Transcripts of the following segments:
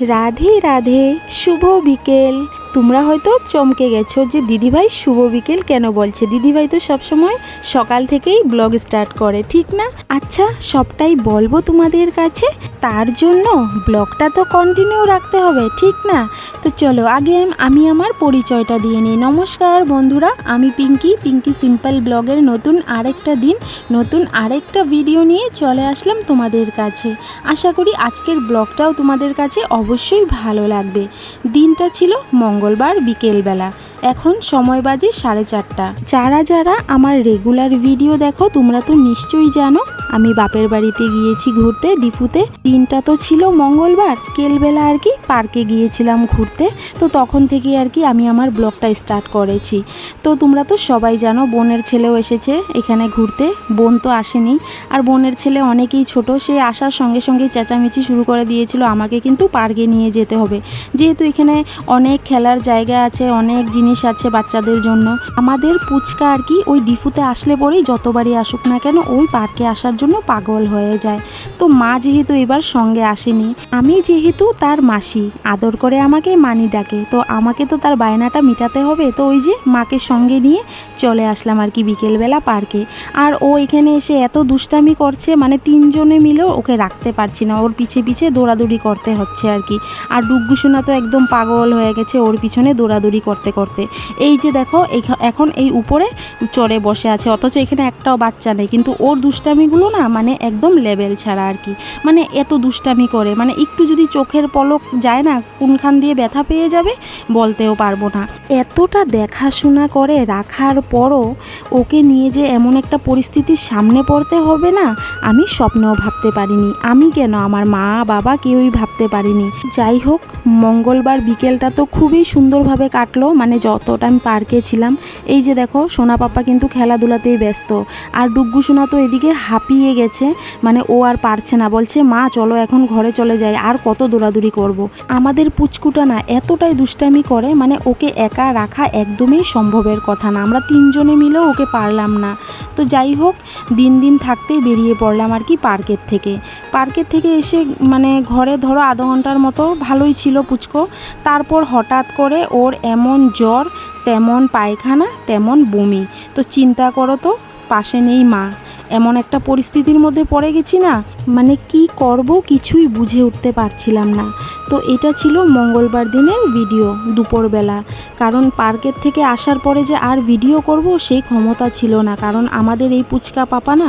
রাধে রাধে শুভ বিকেল। তোমরা হয়তো চমকে গেছো যে দিদিভাই শুভ বিকেল কেন বলছে? দিদিভাই তো সবসময় সকাল থেকেই ব্লগ স্টার্ট করে, ঠিক না? আচ্ছা সবটাই বলব তোমাদের কাছে। তার জন্য ব্লগটা তো কন্টিনিউ রাখতে হবে, ঠিক না? তো চলো, আগে আমি আমার পরিচয়টা দিয়ে নিই। নমস্কার বন্ধুরা, আমি পিঙ্কি। পিঙ্কি সিম্পল ব্লগের নতুন আরেকটা দিন, নতুন আরেকটা ভিডিও নিয়ে চলে আসলাম তোমাদের কাছে। আশা করি আজকের ব্লগটাও তোমাদের কাছে অবশ্যই ভালো লাগবে। দিনটা ছিল মঙ্গলবার বিকেলবেলা। এখন সময় বাজে সাড়ে চারটা। যারা যারা আমার রেগুলার ভিডিও দেখো, তোমরা তো নিশ্চয়ই জানো, আমি বাপের বাড়িতে গিয়েছি ঘুরতে, ডিফুতে। দিনটা তো ছিল মঙ্গলবার, কেলবেলা আর কি পার্কে গিয়েছিলাম ঘুরতে। তো তখন থেকে আর কি আমি আমার ব্লগটা স্টার্ট করেছি। তো তোমরা তো সবাই জানো, বোনের ছেলেও এসেছে এখানে ঘুরতে। বোন তো আসেনি। আর বোনের ছেলে অনেকেই ছোট, সে আসার সঙ্গে সঙ্গে চেঁচামেচি শুরু করে দিয়েছিল, আমাকে কিন্তু পার্কে নিয়ে যেতে হবে। যেহেতু এখানে অনেক খেলার জায়গা আছে, অনেক জিনিস আছে বাচ্চাদের জন্য। আমাদের পুচকা আর কি ওই ডিফুতে আসলে পরেই যতবারই আসুক না কেন ওই পার্কে আসার জন্য পাগল হয়ে যায়। তো মা যেহেতু এবার সঙ্গে আসেনি, আমি যেহেতু তার মাসি, আদর করে আমাকে মানি ডাকে, তো আমাকে তো তার বায়নাটা মেটাতে হবে, তো ওই যে মাকে সঙ্গে নিয়ে চলে আসলাম আর কি বিকেলবেলা পার্কে। আর ও এখানে এসে এত দুষ্টামি করছে মানে তিনজনে মিলেও ওকে রাখতে পারছি না, ওর পিছে পিছে দৌড়াদৌড়ি করতে হচ্ছে আর কি। আর ডুগ্গু সোনা তো একদম পাগল হয়ে গেছে, ওর পিছনে দৌড়াদৌড়ি করতে করতে। এই যে দেখো এখন এই উপরে চড়ে বসে আছে, অথচ এখানে একটাও বাচ্চা নেই। কিন্তু ওর দুষ্টামিগুলো না মানে একদম লেভেল ছাড়া আর কি। মানে এত দুষ্টামি করে মানে একটু যদি চোখের পলক যায় না, কোনখান দিয়ে ব্যথা পেয়ে যাবে বলতেও পারব না। এতটা দেখাশোনা করে রাখার পরও ওকে নিয়ে যে এমন একটা পরিস্থিতির সামনে পড়তে হবে না, আমি স্বপ্নেও ভাবতে পারিনি। আমি কেন? আমার মা, বাবা কেউই ভাবতে পারিনি। যাই হোক, মঙ্গলবার বিকেলটা তো খুবই সুন্দরভাবে কাটলো মানে যতটা আমি পার্কে ছিলাম, এই যে দেখো, সোনা পাপা কিন্তু খেলাধুলাতেই ব্যস্ত। আর ডুগ্গু সোনা তো এদিকে হাঁপিয়ে গেছে মানে ও আর পারছে না, বলছে, মা, চলো এখন ঘরে চলে যায় আর কত দৌড়াদৌড়ি করব। আমাদের পুচকুটা না এতটাই দুষ্টামি করে মানে ওকে একা রাখা একদমই সম্ভবের কথা না। আমরা তিনজনে মিলেও ওকে পারলাম না। তো যাই হোক, দিন দিন থাকতেই বেরিয়ে পড়লাম আর কি পার্কের থেকে। পার্কের থেকে এসে মানে ঘরে ধরো আধ ঘণ্টার মতো ভালোই ছিল পুচকো। তারপর হঠাৎ করে ওর এমন জ্বর, তেমন পায়খানা, তেমন বমি। তো চিন্তা করো তো, পাশে নেই মা। এমন একটা পরিস্থিতির মধ্যে পড়ে গেছি না। মানে কি করব কিছুই বুঝে উঠতে পারছিলাম না। তো এটা ছিল মঙ্গলবার দিনের ভিডিও দুপুরবেলা। কারণ পার্কের থেকে আসার পরে যে আর ভিডিও করব সেই ক্ষমতা ছিল না। কারণ আমাদের এই পুচকা পাপা না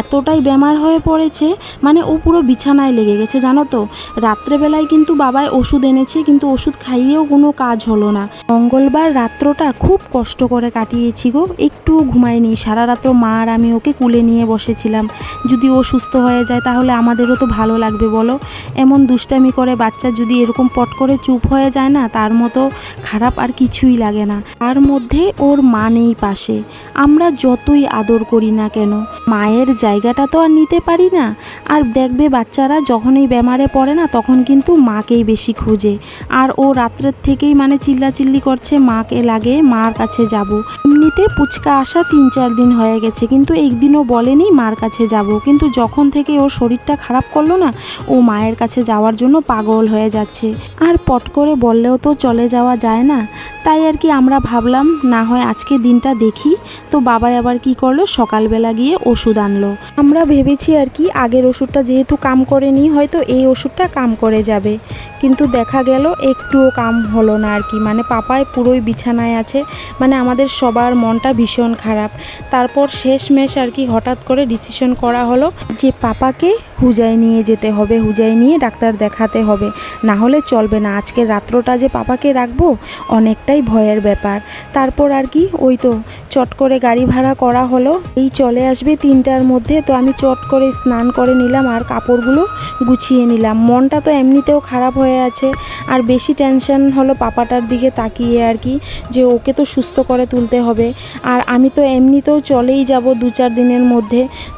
এতটাই বেমার হয়ে পড়েছে মানে ও পুরো বিছানায় লেগে গেছে, জানো তো? রাত্রেবেলায় কিন্তু বাবায় ওষুধ এনেছে, কিন্তু ওষুধ খাইয়েও কোনো কাজ হলো না। মঙ্গলবার রাত্রটা খুব কষ্ট করে কাটিয়েছি গো। একটুও ঘুমাইনি সারা রাত্র মা আর আমি ওকে কুলে নিয়ে বসেছিলাম। যদি ও সুস্থ হয়ে যায় তাহলে আমাদেরও তো ভালো লাগবে, বলো। এমন দুষ্টামি করে বাচ্চা যদি এরকম পট করে চুপ হয়ে যায় না, তার মতো খারাপ আর কিছুই লাগে না। তার মধ্যে ওর মা নেই পাশে। আমরা যতই আদর করি না কেন, মায়ের জায়গাটা তো আর নিতে পারি না। আর দেখবে বাচ্চারা যখনই বেমারে পড়ে না, তখন কিন্তু মাকেই বেশি খোঁজে। আর ও রাত্রের থেকেই মানে চিল্লাচিল্লি করছে, মাকে লাগে, মার কাছে যাব। এমনিতে পুচকা আসা তিন চার দিন হয়ে গেছে, কিন্তু একদিনও বলেনি, মার কাছে যাব। কিন্তু যখন থেকে ওর শরীরটা খারাপ করল না, ও মায়ের কাছে যাওয়ার জন্য পাগল হয়ে যাচ্ছে। আর পট করে বললেও তো চলে যাওয়া যায় না। তাই আর কি আমরা ভাবলাম, না হয় আজকে দিনটা দেখি। তো বাবাই আবার কি করল, সকালবেলা গিয়ে ওষুধ আনলো। আমরা ভেবেছি আর কি, আগের ওষুধটা যেহেতু কাম করেনি, হয়তো এই ওষুধটা কাম করে যাবে। কিন্তু দেখা গেল, একটুও কাম হলো না আর কি। মানে পাপায় পুরোই বিছানায় আছে। মানে আমাদের সবার মনটা ভীষণ খারাপ। তারপর শেষমেশ আর কি হঠাৎ করে ডিসিশন করা হলো যে পাপাকে হুজায় নিয়ে যেতে হবে, হুজায় নিয়ে ডাক্তার দেখাতে হবে। না হলে চলবে না। আজকের রাত্রটা যে পাপাকে রাখব, অনেকটাই ভয়ের ব্যাপার। তারপর আর কি? ওই তো চট করে গাড়ি ভাড়া করা হলো। এই চলে আসবে তিনটার মধ্যে। তো আমি চট করে স্নান করে নিলাম আর কাপড়গুলো গুছিয়ে নিলাম। মনটা তো এমনিতেও খারাপ হয়ে আছে। আর বেশি টেনশন হলো পাপাটার দিকে তাকিয়ে আর কি, যে ওকে তো সুস্থ করে তুলতে হবে। আর আমি তো এমনিতেও চলেই যাব দু চার দিনের মধ্যে।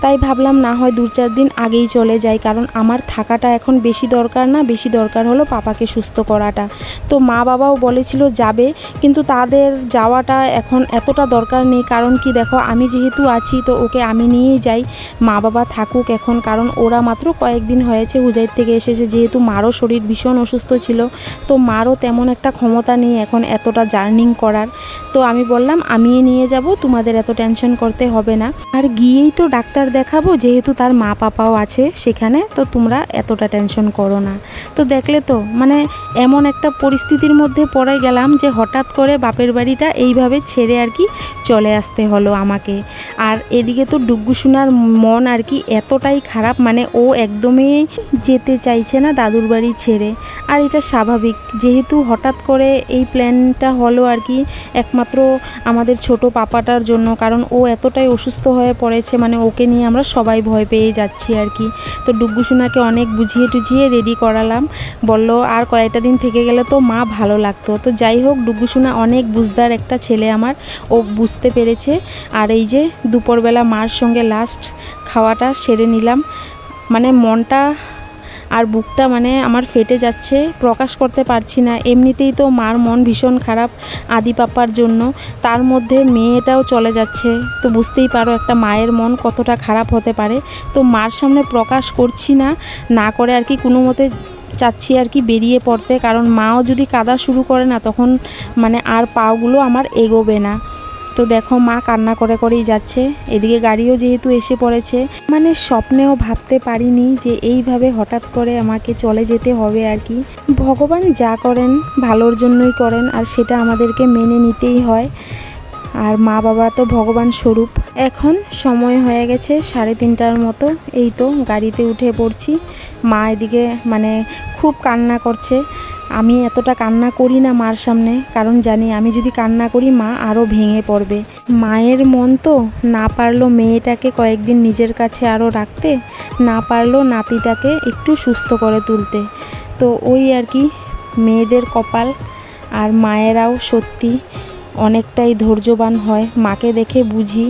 তাই ভাবলাম না হয় দু চার দিন আগেই চলে যাই, কারণ আমার থাকাটা এখন বেশি দরকার না, বেশি দরকার হলো পাপাকে সুস্থ করাটা। তো মা বাবাও বলেছিল যাবে, কিন্তু তাদের যাওয়াটা এখন এতটা দরকার নেই, কারণ কি দেখো, আমি যেহেতু আছি, তো ওকে আমি নিয়েই যাই, মা বাবা থাকুক এখন, কারণ ওরা মাত্র কয়েকদিন হয়েছে হুজাইর থেকে এসেছে, যেহেতু মারও শরীর ভীষণ অসুস্থ ছিল, তো মারও তেমন একটা ক্ষমতা নেই এখন এতটা জার্নিং করার। তো আমি বললাম আমি নিয়ে যাব, তোমাদের এত টেনশন করতে হবে না। আর গিয়েই তো ডাক্তার দেখাবো, যেহেতু তার মা পাপাও আছে সেখানে, তো তোমরা এতটা টেনশন করো না। তো দেখলে তো মানে এমন একটা পরিস্থিতির মধ্যে পড়ে গেলাম যে হঠাৎ করে বাপের বাড়িটা এইভাবে ছেড়ে আর কি চলে আসতে হলো আমাকে। আর এদিকে তো ডুগ্গু সোনার মন আর কি এতটাই খারাপ মানে ও একদমই যেতে চাইছে না দাদুর বাড়ি ছেড়ে। আর এটা স্বাভাবিক, যেহেতু হঠাৎ করে এই প্ল্যানটা হলো আর কি একমাত্র আমাদের ছোট পাপাটার জন্য, কারণ ও এতটাই অসুস্থ হয়ে পড়েছে মানে ওকে নিয়ে আমরা সবাই ভয় পেয়ে যাচ্ছি আর কি। তো ডুগ্গু সোনাকে অনেক বুঝিয়ে টুঝিয়ে রেডি করালাম। বলল, আর কয়েকটা দিন থেকে গেলে তো মা ভালো লাগতো। তো যাই হোক ডুগ্গু সোনা অনেক বুঝদার একটা ছেলে আমার। ও বুঝতে পেরেছে। আর এই যে দুপুরবেলা মার সঙ্গে লাস্ট খাওয়াটা সেরে নিলাম। মানে মনটা আর বুকটা মানে আমার ফেটে যাচ্ছে, প্রকাশ করতে পারছি না। এমনিতেই তো মার মন ভীষণ খারাপ আদি পাপার জন্য। তার মধ্যে মেয়েটাও চলে যাচ্ছে। তো বুঝতেই পারো একটা মায়ের মন কতটা খারাপ হতে পারে। তো মার সামনে প্রকাশ করছি না না করে আর কি কোনো মতে চাচ্ছি আর কি বেরিয়ে পড়তে। কারণ মাও যদি কাদা শুরু করে না, তখন মানে আর পাগুলো আমার এগোবে না। তো দেখো মা কান্না করে করেই যাচ্ছে। এদিকে গাড়িও যেহেতু এসে পড়েছে মানে স্বপ্নেও ভাবতে পারিনি যে এইভাবে হঠাৎ করে আমাকে চলে যেতে হবে আর কি। ভগবান যা করেন, ভালোর জন্যই করেন আর সেটা আমাদেরকে মেনে নিতেই হয়। আর মা বাবা তো ভগবান স্বরূপ। এখন সময় হয়ে গেছে সাড়ে তিনটার মতো, এই তো গাড়িতে উঠে পড়ছি। মা এদিকে মানে খুব কান্না করছে। আমি এতটা কান্না করি না মার সামনে, কারণ জানি আমি যদি কান্না করি মা আরও ভেঙে পড়বে। মায়ের মন তো, না পারল মেয়েটাকে কয়েকদিন নিজের কাছে আরও রাখতে, না পারল নাতিটাকে একটু সুস্থ করে তুলতে। তো ওই আর কি, মেয়েদের কপাল আর মায়েরাও সত্যি অনেকটাই ধৈর্যবান হয়। মাকে দেখে বুঝি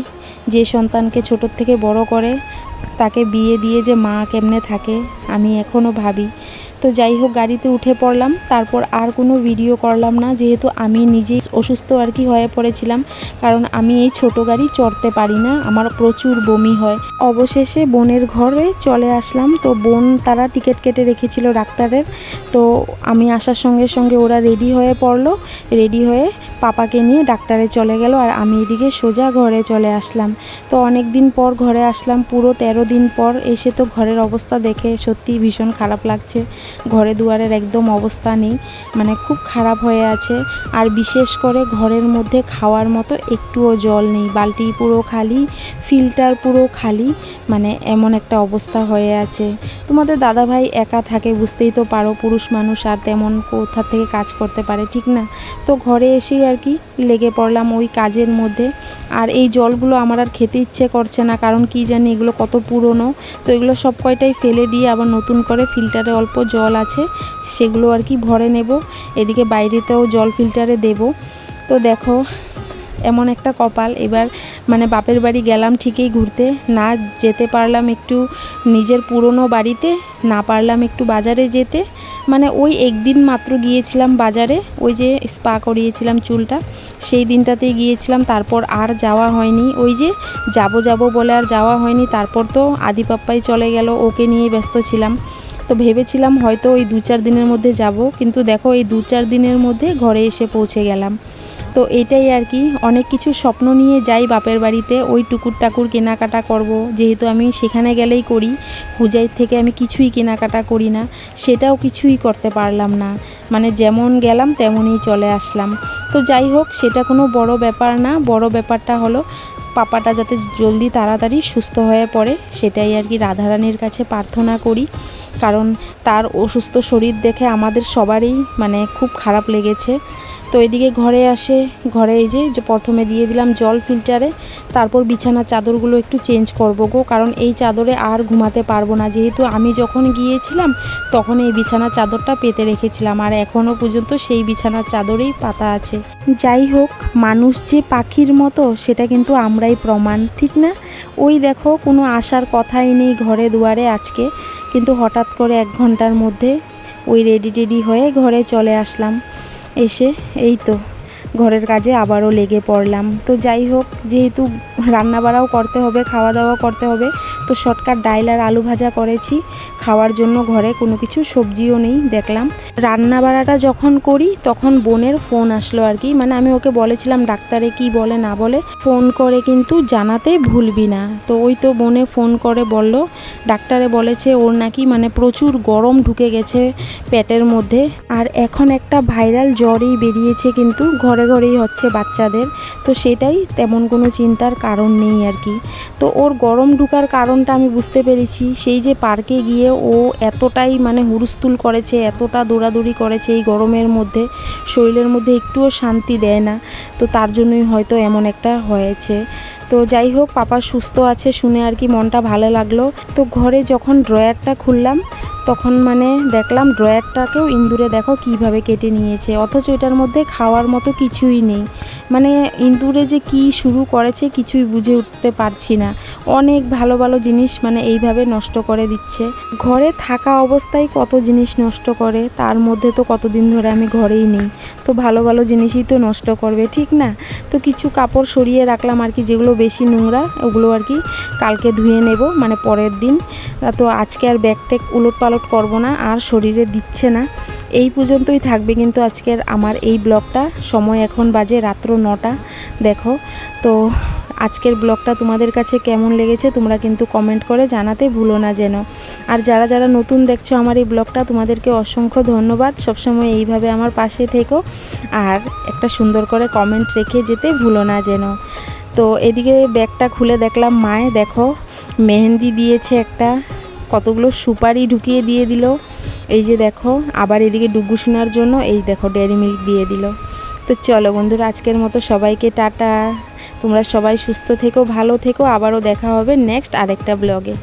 যে সন্তানকে ছোটোর থেকে বড় করে, তাকে বিয়ে দিয়ে যে মা কেমনে থাকে, আমি এখনও ভাবি। তো যাই হোক, গাড়িতে উঠে পড়লাম। তারপর আর কোনো ভিডিও করলাম না, যেহেতু আমি নিজেই অসুস্থ আর কি হয়ে পড়েছিলাম। কারণ আমি এই ছোট গাড়ি চড়তে পারি না, আমার প্রচুর বমি হয়। অবশেষে বোনের ঘরে চলে আসলাম। তো বোন, তারা টিকিট কেটে রেখেছিল ডাক্তারের। তো আমি আসার সঙ্গে সঙ্গে ওরা রেডি হয়ে পড়ল। রেডি হয়ে পাপাকে নিয়ে ডাক্তারে চলে গেল আর আমি এদিকে সোজা ঘরে চলে আসলাম। তো অনেক দিন পর ঘরে আসলাম, পুরো তেরো দিন পর এসে তো ঘরের অবস্থা দেখে সত্যি ভীষণ খারাপ লাগছে। ঘরে দুয়ারের একদম অবস্থা নেই। মানে খুব খারাপ হয়ে আছে। আর বিশেষ করে ঘরের মধ্যে খাওয়ার মতো একটুও জল নেই। বালতি পুরো খালি, ফিল্টার পুরো খালি। মানে এমন একটা অবস্থা হয়ে আছে। তোমাদের দাদাভাই একা থাকে, বুঝতেই তো পারো পুরুষ মানুষ আর তেমন কোথা থেকে কাজ করতে পারে, ঠিক না? তো ঘরে এসেই আর কি লেগে পড়লাম ওই কাজের মধ্যে। আর এই জলগুলো আমার আর খেতে ইচ্ছে করছে না, কারণ কি জানি এগুলো কত পুরনো। তো এগুলো সব কয়টাই ফেলে দিয়ে আবার নতুন করে ফিল্টারে অল্প জল আছে, সেগুলো আর কি ভরে নেব। এদিকে বাইরেতেও জল ফিল্টারে দেব। তো দেখো এমন একটা কপাল। এবার মানে বাপের বাড়ি গেলাম ঠিকই ঘুরতে, না যেতে পারলাম একটু নিজের পুরনো বাড়িতে, না পারলাম একটু বাজারে যেতে। মানে ওই একদিন মাত্র গিয়েছিলাম বাজারে, ওই যে স্পা করিয়েছিলাম চুলটা, সেই দিনটাতেই গিয়েছিলাম, তারপর আর যাওয়া হয়নি। ওই যে যাব যাব বলে আর যাওয়া হয়নি, তারপর তো আদি পাপ্পাই চলে গেল, ওকে নিয়ে ব্যস্ত ছিলাম। তো ভেবেছিলাম হয়তো ওই দু চার দিনের মধ্যে যাব, কিন্তু দেখো এই দু চার দিনের মধ্যে ঘরে এসে পৌঁছে গেলাম। তো এটাই আর কি। অনেক কিছু স্বপ্ন নিয়ে যাই বাপের বাড়িতে, ওই টুকুর টাকুর কেনাকাটা করব। যেহেতু আমি সেখানে গেলেই করি পূজায় থেকে আমি কিছুই কেনাকাটা করি না, সেটাও কিছুই করতে পারলাম না। মানে যেমন গেলাম, তেমনই চলে আসলাম। তো যাই হোক, সেটা কোনো বড় ব্যাপার না, বড় ব্যাপারটা হলো পাপাটা যাতে জলদি তাড়াতাড়ি সুস্থ হয়ে পড়ে, সেটাই আর কি রাধারানীর কাছে প্রার্থনা করি। কারণ তার অসুস্থ শরীর দেখে আমাদের সবারই মানে খুব খারাপ লেগেছে। তো এদিকে ঘরে আসে, ঘরে এই যে প্রথমে দিয়ে দিলাম জল ফিল্টারে তারপর বিছানার চাদরগুলো একটু চেঞ্জ করব গো, কারণ এই চাদরে আর ঘুমাতে পারব না। যেহেতু আমি যখন গিয়েছিলাম, তখন এই বিছানার চাদরটা পেতে রেখেছিলাম, আর এখনও পর্যন্ত সেই বিছানার চাদরেই পাতা আছে। যাই হোক, মানুষ যে পাখির মতো, সেটা কিন্তু আমরাই প্রমাণ, ঠিক না? ওই দেখো, কোনো আসার কথাই নেই ঘরে দুয়ারে আজকে, কিন্তু হঠাৎ করে এক ঘণ্টার মধ্যে ওই রেডি টেডি হয়ে ঘরে চলে আসলাম। এসে এই তো ঘরের কাজে আবারও লেগে পড়লাম। তো যাই হোক, যেহেতু রান্না বাড়াও করতে হবে, খাওয়া দাওয়াও করতে হবে তো শর্টকাট ডাইল আর আলু ভাজা করেছি। খাওয়ার জন্য ঘরে কোনো কিছু সবজিও নেই, দেখলাম। রান্না বাড়াটা যখন করি, তখন বোনের ফোন আসলো আর কি। মানে আমি ওকে বলেছিলাম, ডাক্তারে কি বলে না বলে? ফোন করে কিন্তু জানাতে ভুলবি না। তো ওই তো বোনে ফোন করে বলল, ডাক্তারে বলেছে ওর নাকি মানে প্রচুর গরম ঢুকে গেছে পেটের মধ্যে। আর এখন একটা ভাইরাল জ্বরই বেরিয়েছে কিন্তু ঘরে ঘরেই হচ্ছে বাচ্চাদের। তো সেটাই তেমন কোনো চিন্তার কারণ নেই আর কি। তো ওর গরম ঢুকার কারণটা আমি বুঝতে পেরেছি। সেই যে পার্কে গিয়ে ও এতটাই মানে হুরুস্তুল করেছে, এতটা দৌড়াদৌড়ি করেছে এই গরমের মধ্যে, শরীরের মধ্যে একটুও শান্তি দেয় না। তো তার জন্যই হয়তো এমন একটা হয়েছে। তো যাই হোক, পাপা সুস্থ আছে শুনে আর কি মনটা ভালো লাগল। তো ঘরে যখন ড্রয়ারটা খুললাম, তখন মানে দেখলাম ড্রয়ারটাকেও ইন্দুরে দেখো কীভাবে কেটে নিয়েছে। অথচ এটার মধ্যে খাওয়ার মতো কিছুই নেই। মানে ইন্দুরে যে কি শুরু করেছে কিছুই বুঝে উঠতে পারছি না। অনেক ভালো ভালো জিনিস মানে এইভাবে নষ্ট করে দিচ্ছে। ঘরে থাকা অবস্থায় কত জিনিস নষ্ট করে, তার মধ্যে তো কতদিন ধরে আমি ঘরেই নেই। তো ভালো ভালো জিনিসই তো নষ্ট করবে, ঠিক না? তো কিছু কাপড় সরিয়ে রাখলাম আর কি, যেগুলো বেশি নোংরা, ওগুলো আর কি কালকে ধুয়ে নেব মানে পরের দিন। তো আজকে আর ব্যাগ ট্যাগ উলট পালট করব না, আর শরীরে দিচ্ছে না। এই পর্যন্তই থাকবে কিন্তু আজকের আমার এই ব্লগটা। সময় এখন বাজে রাত্র নটা, দেখো। তো আজকের ব্লগটা তোমাদের কাছে কেমন লেগেছে তোমরা কিন্তু কমেন্ট করে জানাতে ভুলো না যেন। আর যারা যারা নতুন দেখছ আমার এই ব্লগটা, তোমাদেরকে অসংখ্য ধন্যবাদ। সবসময় এইভাবে আমার পাশে থেকো, আর একটা সুন্দর করে কমেন্ট রেখে যেতে ভুলো না যেন। তো এদিকে ব্যাগটা খুলে দেখলাম মায়ে। দেখো, মেহেন্দি দিয়েছে একটা, কতগুলো সুপারি ঢুকিয়ে দিয়ে দিল। এই যে দেখো, আবার এদিকে ডুগু শোনার জন্য এই দেখো ডেয়ারি মিল্ক দিয়ে দিল। তো চলো বন্ধুরা, আজকের মতো সবাইকে টাটা। তোমরা সবাই সুস্থ থেকো, ভালো থেকো। আবারও দেখা হবে নেক্সট আরেকটা ব্লগে।